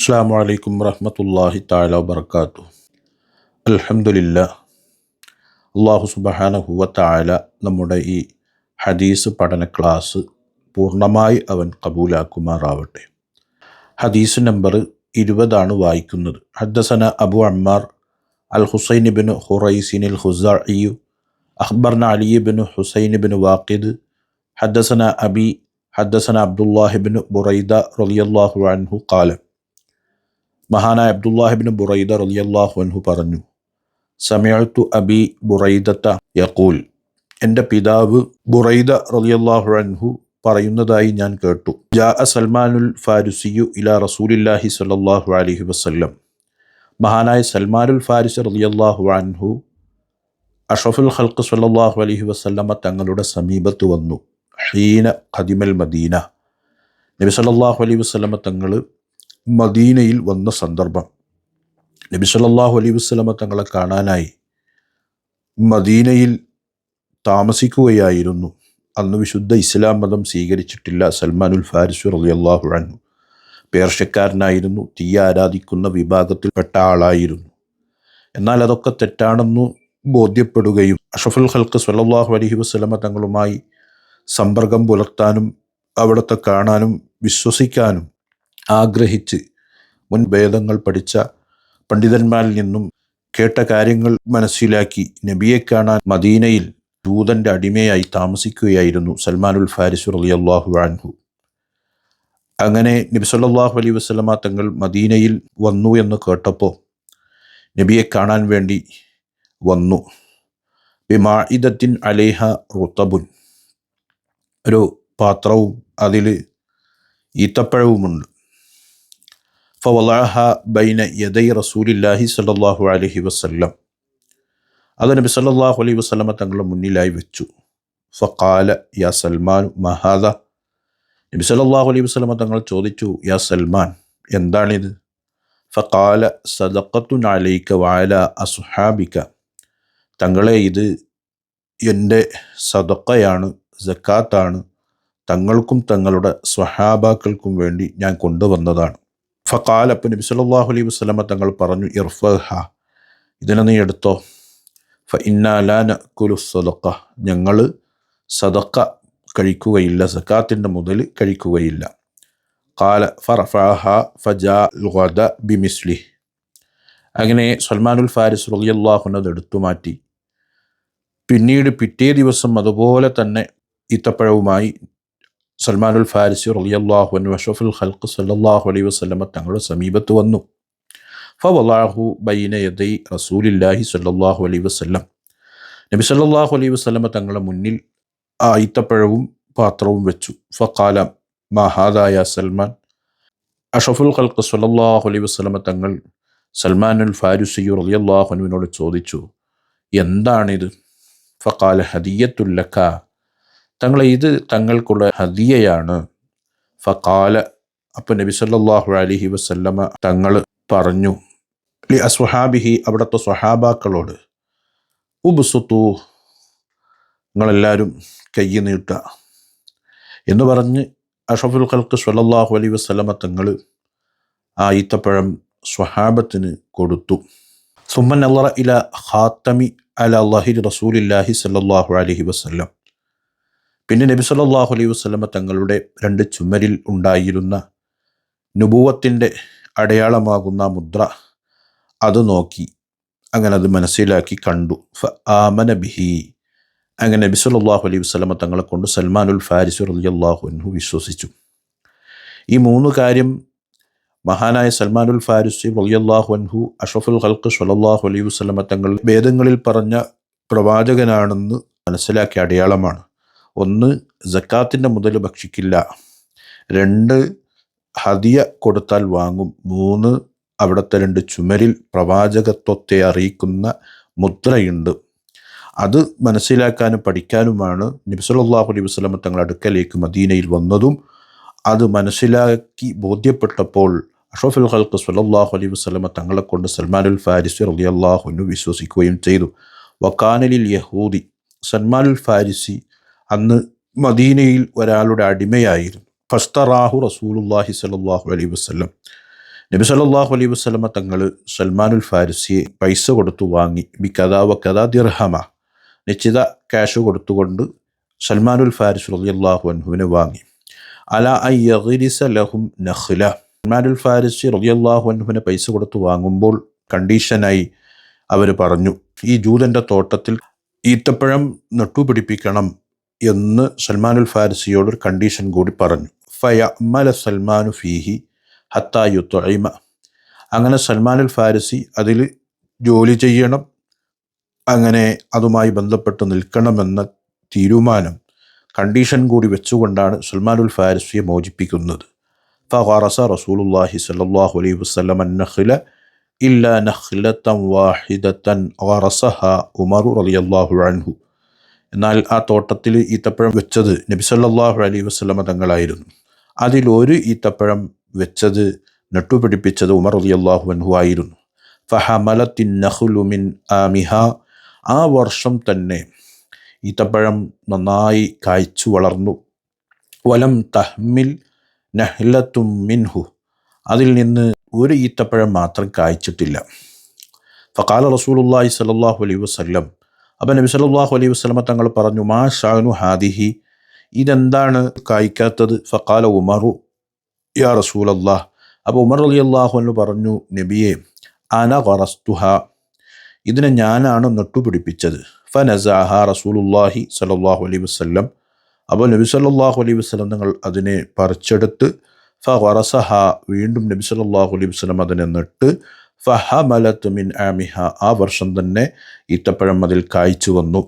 അസ്സാം വലൈക്കും വറഹമത്തല്ലാഹി താല വബർക്കാത്തു അലഹമുല്ല അള്ളാഹു സുബഹാനഹുവ താല നമ്മുടെ ഈ ഹദീസ് പഠന ക്ലാസ് പൂർണമായി അവൻ കബൂലാക്കുമാറാവട്ടെ. ഹദീസ് നമ്പർ ഇരുപതാണ് വായിക്കുന്നത്. ഹദ്ദസന Abu Ammar al Hussain bin ഹുറൈസിൻ അൽ ഹുസഇയു അഖ്ബർന Ali bin Hussain bin Waqid ഹദ്ദസന Abi ഹദ്ദസന അബ്ദുല്ലാഹിബിൻ ബുറൈദ റളിയല്ലാഹു അൻഹു ഖാല മഹാനായ അബ്ദുല്ലാഹിബിൻ ബുറൈദ റളിയല്ലാഹു അൻഹു പറഞ്ഞു സമയത്തു അബി ബുറൈദത്ത യക്കൂൽ എന്റെ പിതാവ് ബുറൈദ റളിയല്ലാഹു അൻഹു പറയുന്നതായി ഞാൻ കേട്ടു. ജാ സൽമാനുൽ ഫാരുസിയു ഇലാ റസൂലില്ലാഹി സ്വല്ലല്ലാഹു അലഹി വസ്ല്ലം. മഹാനായ സൽമാനുൽ ഫാരിസ് റളിയല്ലാഹു അൻഹു അഷഫുൽ ഖൽക്ക് സ്വല്ലല്ലാഹു അലഹി വസ്ല്ലമ്മ തങ്ങളുടെ സമീപത്ത് വന്നു. ഹീന ഖദിമൽ മദീന. നബി സല്ലാഹു അലൈഹി വസ്ലമ തങ്ങൾ മദീനയിൽ വന്ന സന്ദർഭം. നബി സല്ലാഹു അലൈ വസ്ലമ തങ്ങളെ കാണാനായി മദീനയിൽ താമസിക്കുകയായിരുന്നു. അന്ന് വിശുദ്ധ ഇസ്ലാം മതം സ്വീകരിച്ചിട്ടില്ല സൽമാനുൽ ഫാരിസു റളിയല്ലാഹു അൻഹു. പേർഷ്യക്കാരനായിരുന്നു തീയ ആരാധിക്കുന്ന വിഭാഗത്തിൽപ്പെട്ട ആളായിരുന്നു. എന്നാൽ അതൊക്കെ തെറ്റാണെന്ന് ബോധ്യപ്പെടുകയും അഷഫുൽ ഹൽക്ക് സല്ലാഹു അലഹി വസ്ലമ തങ്ങളുമായി സമ്പർക്കം പുലർത്താനും അവിടുത്തെ കാണാനും വിശ്വസിക്കാനും ആഗ്രഹിച്ച് മുൻ വേദങ്ങൾ പഠിച്ച പണ്ഡിതന്മാരിൽ നിന്നും കേട്ട കാര്യങ്ങൾ മനസ്സിലാക്കി നബിയെ കാണാൻ മദീനയിൽ ദൂതന്റെ അടിമയായി താമസിക്കുകയായിരുന്നു സൽമാനുൽ ഫാരിസ് അള്ളാഹു അൻഹു. അങ്ങനെ നബി സല്ലാഹു അലൈ വസല്ലമ തങ്ങൾ മദീനയിൽ വന്നു എന്ന് കേട്ടപ്പോൾ നബിയെ കാണാൻ വേണ്ടി വന്നു. ബിമാഇദത്തിൻ അലേഹ റുത്തബുൻ ഒരു പാത്രവും അതിൽ ഈത്തപ്പഴവുമുണ്ട്. ഫവലാഹ ബൈന യദൈ റസൂലില്ലാഹി സല്ലാഹു അലഹി വസല്ലം. അത് നബി സല്ലാഹു അലൈഹി വസ്ലമ തങ്ങളുടെ മുന്നിലായി വെച്ചു. ഫക്കാല യാ സൽമാൻ മഹാദ നബി സല്ലാഹു അലൈഹി വസ്ലമ തങ്ങൾ ചോദിച്ചു യാ സൽമാൻ എന്താണിത്? ഫക്കാല സദഖത്തുൻ അലൈക വാല അസുഹാബിക്ക തങ്ങളെ ഇത് എന്റെ സദക്കയാണ് ജക്കാത്താണ് തങ്ങൾക്കും തങ്ങളുടെ സ്വഹാബാക്കൾക്കും വേണ്ടി ഞാൻ കൊണ്ടുവന്നതാണ്. ഫക്കാൽ അപ്പം നബി സല്ലല്ലാഹു അലൈഹി വസ്ലമ തങ്ങൾ പറഞ്ഞു ഇർഫഹ ഇതിനെ നീ എടുത്തോ? ഫ ഇന്നാലാന കുലു സദക്ക ഞങ്ങൾ സദക്ക കഴിക്കുകയില്ല സക്കാത്തിന്റെ മുതൽ കഴിക്കുകയില്ല. കാല ഫറഫാഹ ഫജാ ലുഗദ ബിമിസ്ലി. അങ്ങനെ സൽമാനുൽ ഫാരിസ് റളിയല്ലാഹുനത് എടുത്തു മാറ്റി. പിന്നീട് പിറ്റേ ദിവസം അതുപോലെ തന്നെ ഈത്തപ്പഴവുമായി സൽമാനുൽ ഫാരിസി റളിയല്ലാഹു അൻഹു വഷഫുൽ ഖൽഖ് സല്ലല്ലാഹു അലൈഹി വസല്ലമ തങ്ങളുടെ സമീപത്ത് വന്നു. ഫവലാഹു ബൈന യദൈ റസൂലില്ലാഹി സല്ലല്ലാഹു അലൈഹി വസല്ലം. നബി സല്ലല്ലാഹു അലൈഹി വസല്ലമ തങ്ങളുടെ മുന്നിൽ ആ ഈത്തപ്പഴവും പാത്രവും വെച്ചു. ഫഖാല മഹാദായ സൽമാൻ? അഷഫുൽ ഖൽഖ് സല്ലല്ലാഹു അലൈഹി വസല്ലമ തങ്ങൾ സൽമാനുൽ ഫാരിസി റളിയല്ലാഹു അൻഹുവിനോട് ചോദിച്ചു എന്താണിത് ഫഖാല ഹദിയത്തുല്ലക്ക തങ്ങളെ ഇത് തങ്ങൾക്കുള്ള ഹദിയയാണ്. ഫക്കാല അപ്പം നബി സല്ലാഹു അലഹി വസല്ലമ തങ്ങൾ പറഞ്ഞു ലി അസ്വഹാബിഹി അവിടുത്തെ സ്വഹാബാക്കളോട് ഉബുസുത്തു നിങ്ങളെല്ലാവരും കൈ നീട്ട എന്ന് പറഞ്ഞ് അഷഫുൽ ഖൽക്ക് സല്ലാഹു അലൈഹി വസ്ലമ തങ്ങൾ ആ ഈത്തപ്പഴം സ്വഹാബത്തിന് കൊടുത്തു. സുമ്മൻ അല്ല ഇല ഖാത്തമി അല അള്ളാഹി റസൂലില്ലാഹി സല്ലാഹു അലഹി വസല്ലം. പിന്നെ നബി സല്ലാഹു അലൈഹി വസ്ലമ തങ്ങളുടെ രണ്ട് ചുമരിൽ ഉണ്ടായിരുന്ന നുപൂവത്തിന്റെ അടയാളമാകുന്ന മുദ്ര അത് നോക്കി അങ്ങനെ അത് മനസ്സിലാക്കി കണ്ടു. ഫ ആമന ബിഹി. അങ്ങനെ നബി സല്ലാഹു അലൈഹി വസ്ലമ തങ്ങളെ കൊണ്ട് സൽമാനുൽ ഫാരിസ് റളിയല്ലാഹു അൻഹു വിശ്വസിച്ചു. ഈ മൂന്ന് കാര്യം മഹാനായ സൽമാനുൽ ഫാരിസി റളിയല്ലാഹു അൻഹു അഷഫുൽ ഖൽക്ക് സലാഹു അലൈഹി വസ്ലമ തങ്ങൾ വേദങ്ങളിൽ പറഞ്ഞ പ്രവാചകനാണെന്ന് മനസ്സിലാക്കിയ അടയാളമാണ്. ഒന്ന് ജക്കാത്തിന്റെ മുതൽ ഭക്ഷിക്കില്ല. രണ്ട് ഹദിയ കൊടുത്താൽ വാങ്ങും. മൂന്ന് അവിടുത്തെ രണ്ട് ചുമരിൽ പ്രവാചകത്വത്തെ അറിയിക്കുന്ന മുദ്രയുണ്ട്. അത് മനസ്സിലാക്കാനും പഠിക്കാനുമാണ് നബി സല്ലല്ലാഹു അലൈഹി വസല്ലമ തങ്ങൾ അടുക്കലേക്ക് മദീനയിൽ വന്നതും അത് മനസ്സിലാക്കി ബോധ്യപ്പെട്ടപ്പോൾ അഷഫുൽ ഖൽക്ക് സല്ലല്ലാഹു അലൈഹി വസ്ലമ തങ്ങളെ കൊണ്ട് സൽമാനുൽ ഫാരിസി അള്ളാഹുനു വിശ്വസിക്കുകയും ചെയ്തു. വക്കാനലിൽ യഹൂദി സൽമാനുൽ ഫാരിസി അന്ന് മദീനയിൽ ഒരാളുടെ അടിമയായിരുന്നു. ഫസ്തറാഹു റസൂലുല്ലാഹി സലാഹു അലൈ വസ്ലം നബി സലാഹു അലൈ വസ്ലമ തങ്ങൾ സൽമാനുൽ ഫാരിസിയെ പൈസ കൊടുത്തു വാങ്ങി. ബി കഥാ വ കഥാ ദിർഹമ. നിശ്ചിത ക്യാഷ് കൊടുത്തുകൊണ്ട് സൽമാനുൽ ഫാരിസ് റളിയല്ലാഹു അൻഹുവിനെ വാങ്ങി. അല അയ്യറിസ ലഹും നഹ്ല സൽമാനുൽ ഫാരിസി റളിയല്ലാഹു അൻഹുവിനെ പൈസ കൊടുത്തു വാങ്ങുമ്പോൾ കണ്ടീഷനായി അവർ പറഞ്ഞു ഈ ജൂതന്റെ തോട്ടത്തിൽ ഈത്തപ്പഴം നട്ടുപിടിപ്പിക്കണം എന്ന് സൽമാനുൽ ഫാരിസിയോട് ഒരു കണ്ടീഷൻ കൂടി പറഞ്ഞു. ഫയ മല സൽമാനു ഫീഹി ഹത്തായു തൊഴിമ അങ്ങനെ സൽമാനുൽ ഫാരിസി അതിൽ ജോലി ചെയ്യണം. അങ്ങനെ അതുമായി ബന്ധപ്പെട്ട് നിൽക്കണമെന്ന തീരുമാനം കണ്ടീഷൻ കൂടി വെച്ചുകൊണ്ടാണ് സൽമാനുൽ ഫാരിസിയെ മോചിപ്പിക്കുന്നത്. ഫറസ റസൂലുല്ലാഹി സല്ലാഹു അലൈഹി വസല്ലം അന്നഖില ഇല്ല നഖ്ലത്തൻ വാഹിദത്തൻ ഉമറു റളിയല്ലാഹു അൻഹു. എന്നാൽ ആ തോട്ടത്തിൽ ഈത്തപ്പഴം വെച്ചത് നബി സല്ലല്ലാഹു അലൈഹി വസല്ലമ തങ്ങളായിരുന്നു. അതിലൊരു ഈത്തപ്പഴം വെച്ചത് നട്ടുപിടിപ്പിച്ചത് ഉമർ റളിയല്ലാഹു അൻഹു ആയിരുന്നു. ഫഹമലത്തിൻ നഹുലുമിൻ മിൻ ആമിഹ. ആ വർഷം തന്നെ ഈത്തപ്പഴം നന്നായി കായ്ച്ചു വളർന്നു. വലം തഹ്മിൽ നഹ്ലത്തും മിൻഹു. അതിൽ നിന്ന് ഒരു ഈത്തപ്പഴം മാത്രം കായ്ച്ചിട്ടില്ല. ഫക്കാല റസൂലുല്ലാഹി സലാഹു അലൈഹി വസല്ലം അപ്പം നബി സല്ലല്ലാഹു അലൈഹി വസ്ലമ തങ്ങൾ പറഞ്ഞു മാ ഷാനു ഹാദിഹി. ഇതെന്താണ് കായ്ക്കാത്തത്? ഫക്കാല ഉമറു യാ റസൂൽ അള്ളാഹ് അപ്പോൾ ഉമർ അലി അള്ളാഹു പറഞ്ഞു നബിയെ അന വറസ്തുഹ ഇതിനെ ഞാനാണ് നട്ടുപിടിപ്പിച്ചത്. ഫനസാഹ റസൂലുല്ലാഹി സലാഹു അലൈഹി വസ്ലം അപ്പോൾ നബി സല്ലല്ലാഹു അലൈഹി വസ്ലം നിങ്ങൾ അതിനെ പറിച്ചെടുത്ത് ഫറസഹ വീണ്ടും നബി സല്ലല്ലാഹു അലൈഹി വസ്ലം അതിനെ നട്ട് ഫഹമലത്ത് മിൻ ആമിഹ. ആ വർഷം തന്നെ ഈത്തപ്പഴം അതിൽ കായ്ച്ചു വന്നു.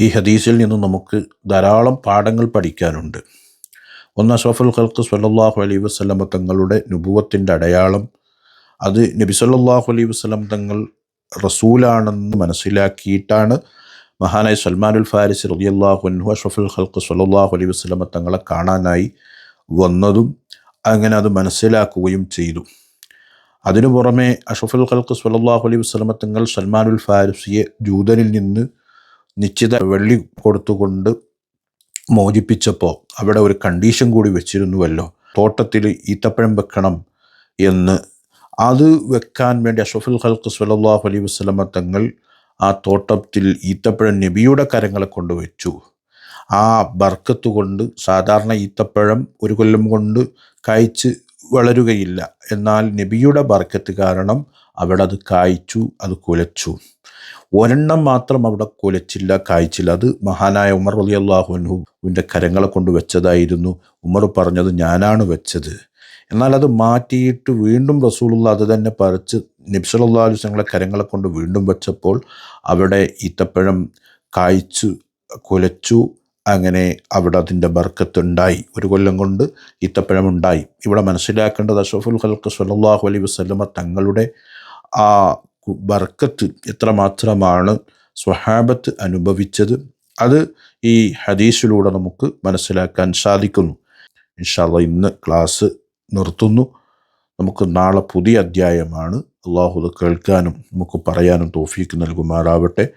ഈ ഹദീസിൽ നിന്ന് നമുക്ക് ധാരാളം പാഠങ്ങൾ പഠിക്കാനുണ്ട്. ഒന്ന് അഷഫുൽ ഖൽക്ക് സല്ലാഹു അലൈഹി വസ്ലമ തങ്ങളുടെ നുബുവത്തിന്റെ അടയാളം. അത് നബി സല്ലാഹു അലൈഹി വസ്ലം തങ്ങൾ റസൂലാണെന്ന് മനസ്സിലാക്കിയിട്ടാണ് മഹാനായ സൽമാനുൽ ഫാരിസ് റളിയല്ലാഹു അൻഹു അഷഫുൽ ഖൽക്ക് സല്ലാഹു അലൈഹി വസ്ലമ തങ്ങളെ കാണാനായി വന്നതും അങ്ങനെ അത് മനസ്സിലാക്കുകയും ചെയ്തു. അതിനു പുറമെ അഷഫുൽ ഖൽക്ക് സല്ലല്ലാഹു അലൈഹി വസ്ലമ തങ്ങൾ സൽമാനുൽ ഫാരിസിയെ ജൂതനിൽ നിന്ന് നിശ്ചിത വെള്ളി കൊടുത്തുകൊണ്ട് മോചിപ്പിച്ചപ്പോൾ അവിടെ ഒരു കണ്ടീഷൻ കൂടി വെച്ചിരുന്നുവല്ലോ. തോട്ടത്തിൽ ഈത്തപ്പഴം വെക്കണം എന്ന്. അത് വെക്കാൻ വേണ്ടി അഷഫുൽ ഖൽക്ക് സല്ലല്ലാഹു അലൈഹി വസ്ലമ തങ്ങൾ ആ തോട്ടത്തിൽ ഈത്തപ്പഴം നബിയുടെ കരങ്ങളെ കൊണ്ട് വെച്ചു. ആ ബർക്കത്ത് കൊണ്ട് സാധാരണ ഈത്തപ്പഴം ഒരു കൊല്ലം കൊണ്ട് കായ്ച്ച് വളരുകയില്ല. എന്നാൽ നബിയുടെ ബർക്കത്ത് കാരണം അവിടെ അത് കായ്ച്ചു അത് കുലച്ചു. ഒരെണ്ണം മാത്രം അവിടെ കുലച്ചില്ല കായ്ച്ചില്ല. അത് മഹാനായ ഉമർ അലി അള്ളാഹുവിന്റെ കരങ്ങളെ കൊണ്ട് വെച്ചതായിരുന്നു. ഉമർ പറഞ്ഞത് ഞാനാണ് വെച്ചത്. എന്നാൽ അത് മാറ്റിയിട്ട് വീണ്ടും റസൂലുള്ള അത് തന്നെ പറിച്ച് നബ്സല്ലാ അലുസങ്ങളെ കരങ്ങളെ കൊണ്ട് വീണ്ടും വെച്ചപ്പോൾ അവിടെ ഈത്തപ്പഴം കായ്ച്ചു കുലച്ചു അങ്ങനെ അവിടെ അതിന്റെ ബർക്കത്തുണ്ടായി. ഒരു കൊല്ലം കൊണ്ട് ഈത്തപ്പഴം ഉണ്ടായി ഇവിടെ മനസ്സിലാക്കേണ്ടത് അഷഫുൽ ഖൽക്ക് സലാഹു അലൈ വസ്ലമ തങ്ങളുടെ ആ ബർക്കത്ത് എത്രമാത്രമാണ് സ്വഹാബത്ത് അനുഭവിച്ചത്. അത് ഈ ഹദീസിലൂടെ നമുക്ക് മനസ്സിലാക്കാൻ സാധിക്കുന്നു. ഇൻഷാല്ല ഇന്ന് ക്ലാസ് നിർത്തുന്നു. നമുക്ക് നാളെ പുതിയ അധ്യായമാണ്. അള്ളാഹു കേൾക്കാനും നമുക്ക് പറയാനും തോഫീക്ക് നൽകുമാറാവട്ടെ.